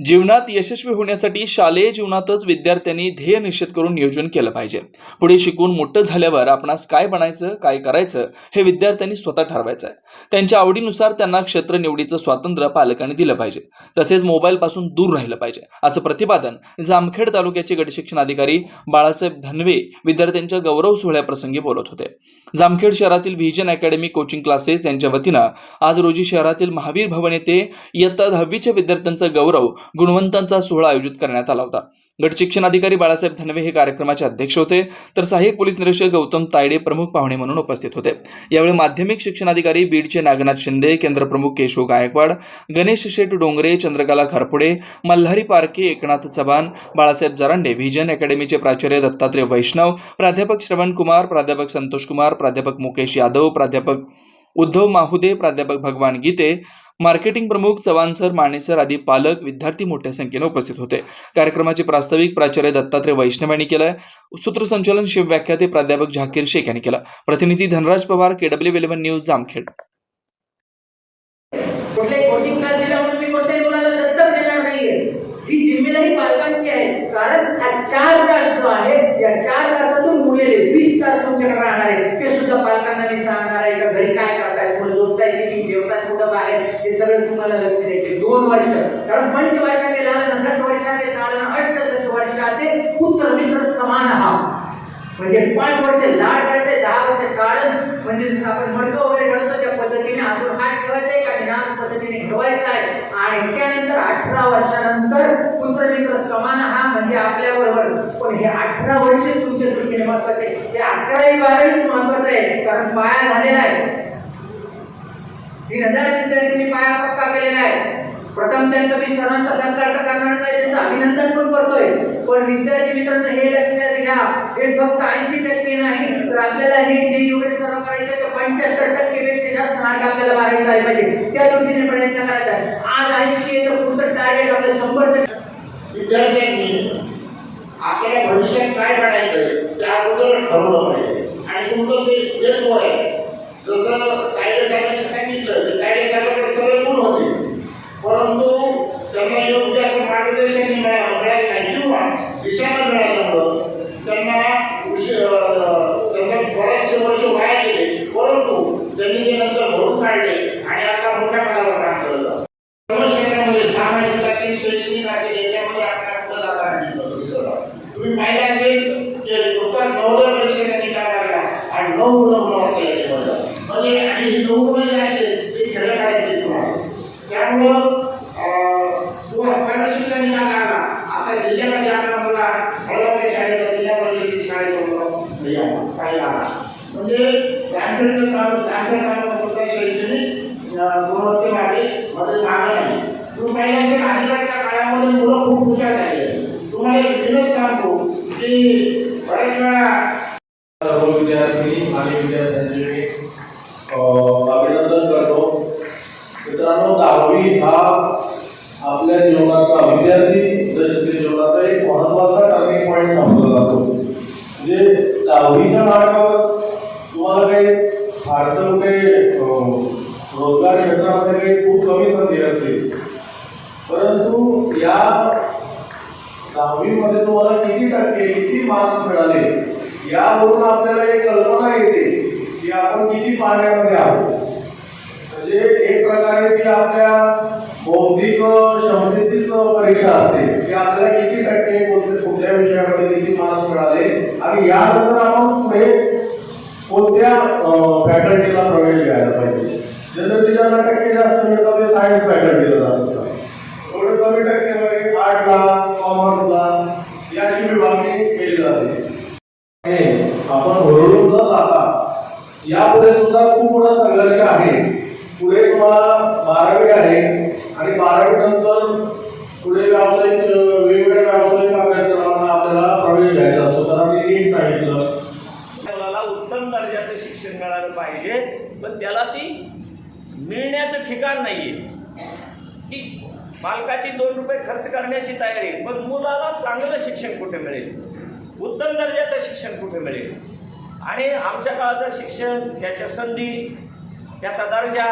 जीवनात यशस्वी होण्यासाठी शालेय जीवनातच विद्यार्थ्यांनी ध्येय निश्चित करून नियोजन केलं पाहिजे. पुढे शिकून मोठं झाल्यावर आपणास काय बनायचं काय करायचं हे विद्यार्थ्यांनी स्वतः ठरवायचं आहे. त्यांच्या आवडीनुसार त्यांना क्षेत्र निवडीचं स्वातंत्र्य पालकांनी दिलं पाहिजे. तसेच मोबाईलपासून दूर राहिलं पाहिजे. असं प्रतिपादन जामखेड तालुक्याचे गटशिक्षण अधिकारी बाळासाहेब धनवे विद्यार्थ्यांच्या गौरव सोहळ्याप्रसंगी बोलत होते. जामखेड शहरातील व्हिजन अकॅडमी कोचिंग क्लासेस यांच्या वतीनं आज रोजी शहरातील महावीर भवन येथे इयत्ता दहावीच्या विद्यार्थ्यांचा गौरव गुणवंतांचा सोहळा आयोजित करण्यात आला होता. गट शिक्षण अधिकारी बाळासाहेब धनवे हे कार्यक्रमाचे अध्यक्ष होते. तर सहाय्यक पोलीस निरीक्षक गौतम तायडे प्रमुख पाहुणे म्हणून उपस्थित होते. यावेळी माध्यमिक शिक्षणाधिकारी बीडचे नागनाथ शिंदे केंद्रप्रमुख केशव गायकवाड गणेश शेठ डोंगरे चंद्रकला खरपुडे मल्हारी पारके एकनाथ चव्हाण बाळासाहेब जरांडे व्हिजन अकॅडमीचे प्राचार्य दत्तात्रय वैष्णव प्राध्यापक श्रवण कुमार प्राध्यापक संतोष कुमार प्राध्यापक मुकेश यादव प्राध्यापक उद्धव माहुदे प्राध्यापक भगवान गीते मार्केटिंग प्रमुख चव्हाण सर माने सर आदी पालक विद्यार्थी मोठ्या संख्येने उपस्थित होते. कार्यक्रमाचे प्रास्ताविक प्राचार्य दत्तात्रय वैष्णव यांनी केलं सूत्रसंचालन शिवव्याख्याते प्राध्यापक झाकीर शेख यांनी केलं. प्रतिनिधी Dhanraj Pawar KW eleven news Jamkhed. चार तास जो आहे या चार तासातून मुले वीस तास तुमच्याकडे राहणार आहे ते सुद्धा पालकांना मी सांगणार आहे. का घरी काय करताय पुढे झोपताय किती जेवताय कुठं बाहेर हे सगळं तुम्हाला लक्ष द्यायचे दोन वर्ष. कारण पंच वर्षा लहान दस वर्षाचे कारण अष्टदश वर्षाचे पुत्र मित्र समान हा म्हणजे पाच वर्ष लाड करायचे दहा वर्ष काढून म्हणजे जसं आपण म्हणतो वगैरे म्हणतो त्या पद्धतीने आपण हात ठेवायचा आहे आणि नाम पद्धतीने ठेवायचा आहे. आणि त्यानंतर अठरा वर्षानंतर पुत्र मित्र समान हा म्हणजे आपल्या बरोबर पण हे अठरा वर्ष तुमच्या दृष्टीने महत्त्वाचे हे अठराही बारावीच महत्वाचं आहे कारण पाया झालेला आहे. तीन हजार विद्यार्थ्यांनी पाया पक्का केलेला आहे. प्रथम त्यांचं मी सर्वांचा सत्कार तर करणारच आहे त्यांचं अभिनंदन पण करतोय. पण विद्यार्थी मित्रांनो हे लक्षात घ्या हे फक्त ऐंशी टक्के नाही तर आपल्याला हे जे एवढे सर्व करायचे तर पंच्याहत्तर टक्के पेक्षा जास्त मार्क आपल्याला बाहेर जायला पाहिजे. त्या दृष्टीने प्रयत्न करायचा आहे. आज ऐंशी आहे तर पुढचं टार्गेट आपलं शंभर विद्यार्थ्यांनी आपल्याला भविष्यात काय करायचं त्या अगोदर ठरवलं पाहिजे. आणि तुमचं ते तेच वय आहे जसं कायदे साहेबांनी सांगितलं ते कायदे साहेबांकडे सगळे गुण होते परंतु त्यांना योग्य असं मार्गदर्शन मिळा मिळालं नाही किंवा दिशा मिळाल्यामुळं त्यांना उशीर त्यांना बरेचसे वर्ष वाया गेले. परंतु त्यांनी ते नंतर भरून काढले आणि आता मोठ्या पदावर काम करत आहेत. सर्व क्षेत्रामध्ये सामाजिक असेल शैक्षणिक असेल याच्यामध्ये आपल्याला पुढे जाताना दिसतं. तुम्ही पाहिलं असेल की नुकताच नवोदय परीक्षेचा निकाल लागला आणि नऊ मुलं मुलं होते याच्यामध्ये म्हणजे आणि ही नऊ मुलं जे आहेत ते खेळ काढायचे तुम्हाला त्यामुळं अं, तुम्हाला स्कॉलरशिपचा निकाल लागला आता जिल्ह्यामध्ये आपल्या मुला हळवणे शाळेला जिल्हा परिषदेची शाळेत पाहिला म्हणजे ग्रामीण तालुका ग्रामीण तालुका शैक्षणिक अं, गुणवत्तेमध्ये मध्ये नाही तुम्ही पाहिलं असेल अलीकडच्या काळामध्ये मुलं खूप हुशार आहे तुम्हाला एक विनोद सांगतो की बऱ्याच वेळा सर्व विद्यार्थी आणि विद्यार्थ्यांचे अभिनंदन करतो. मित्रांनो दहावी हा आपल्या जीवनाचा विद्यार्थी दशक जीवनाचा एक महत्त्वाचा टर्निंग पॉईंट समजला जातो. म्हणजे दहावीच्या मार्गावर तुम्हाला काही फारसं काही रोजगार क्षेत्रामध्ये काही खूप कमी संधी असते परंतु या दहावीमध्ये तुम्हाला किती टक्के किती मार्क्स मिळाले यावरून आपल्याला एक कल्पना येते की आपण किती पाण्यामध्ये आहोत. म्हणजे एक प्रकारे ती आपल्या बौद्धिक क्षमतेचीच परीक्षा असते. की आपल्याला किती टक्के कोणत्या कुठल्या विषयामध्ये किती मार्क्स मिळाले आणि यानंतर आपण पुढे कोणत्या फॅकल्टीला प्रवेश घ्यायला जनतेच्या टक्के जास्त मिळतात सायन्स पॅटर्न दिलं जातं. थोडं कमी टक्केमध्ये आर्टला कॉमर्सला याची विभागणी केली जाते. आपण ओरडून न जाता यापुढे सुद्धा खूप मोठा संघर्ष आहे. पुढे तुम्हाला बारावी आहे आणि बारावी नंतर पुढे व्यावसायिक वेगवेगळ्या व्यावसायिक अभ्यासक्रमांना आपल्याला प्रवेश घ्यायचा असतो. कारण मी नीट सांगितलं उत्तम दर्जाचं शिक्षण मिळालं पाहिजे पण त्याला ती मिळण्याचं ठिकाण नाहीये. की पालकाची दोन रुपये खर्च करण्याची तयारी पण मुलाला चांगलं शिक्षण कुठे मिळेल? उत्तम दर्जाचं शिक्षण कुठे मिळेल? आणि आमच्या काळाचं शिक्षण त्याच्या संधी त्याचा दर्जा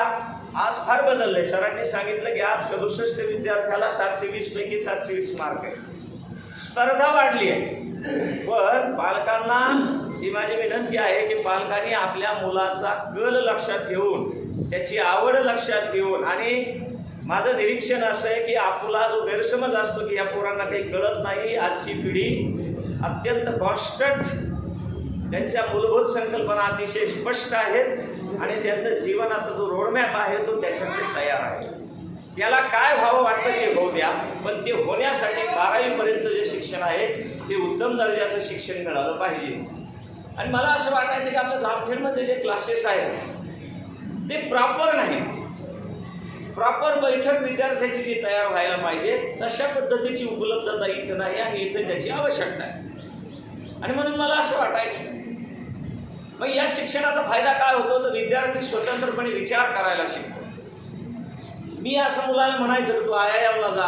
आज फार बदलले सरांनी सांगितलं की आज सदुसष्ट विद्यार्थ्याला सातशे वीस पैकी सातशे वीस मार्क आहे स्पर्धा वाढली आहे. पण पालकांना ही माझी विनंती आहे की पालकांनी आपल्या मुलाचा कल लक्षात घेऊन त्याची आवड लक्षात घेऊन आणि माझं निरीक्षण असं आहे की आपला जो गैरसमज असतो की या पोरांना काही कळत नाही आजची पिढी अत्यंत कॉन्स्टंट त्यांच्या मूलभूत संकल्पना अतिशय स्पष्ट आहेत आणि त्यांचं जीवनाचा जो रोडमॅप आहे तो त्याच्याकडे तयार आहे. त्याला काय व्हावं वाटतं ते होऊ द्या पण ते होण्यासाठी बारावीपर्यंत जे शिक्षण आहे ते उत्तम दर्जाचं शिक्षण मिळालं पाहिजे. आणि मला असं वाटायचं की आपल्या जामखेडमध्ये जे क्लासेस आहेत ते प्रॉपर नाही. प्रॉपर बैठक विद्यार्थ्याची जी तयार व्हायला पाहिजे तशा पद्धतीची उपलब्धता इथं नाही आणि इथं त्याची आवश्यकता आहे. आणि म्हणून मला असं वाटायचं मग या शिक्षणाचा फायदा काय होतो? तर विद्यार्थी स्वतंत्रपणे विचार करायला शिकतो. मी असं मुलाला म्हणायचं तू आय आय एमला जा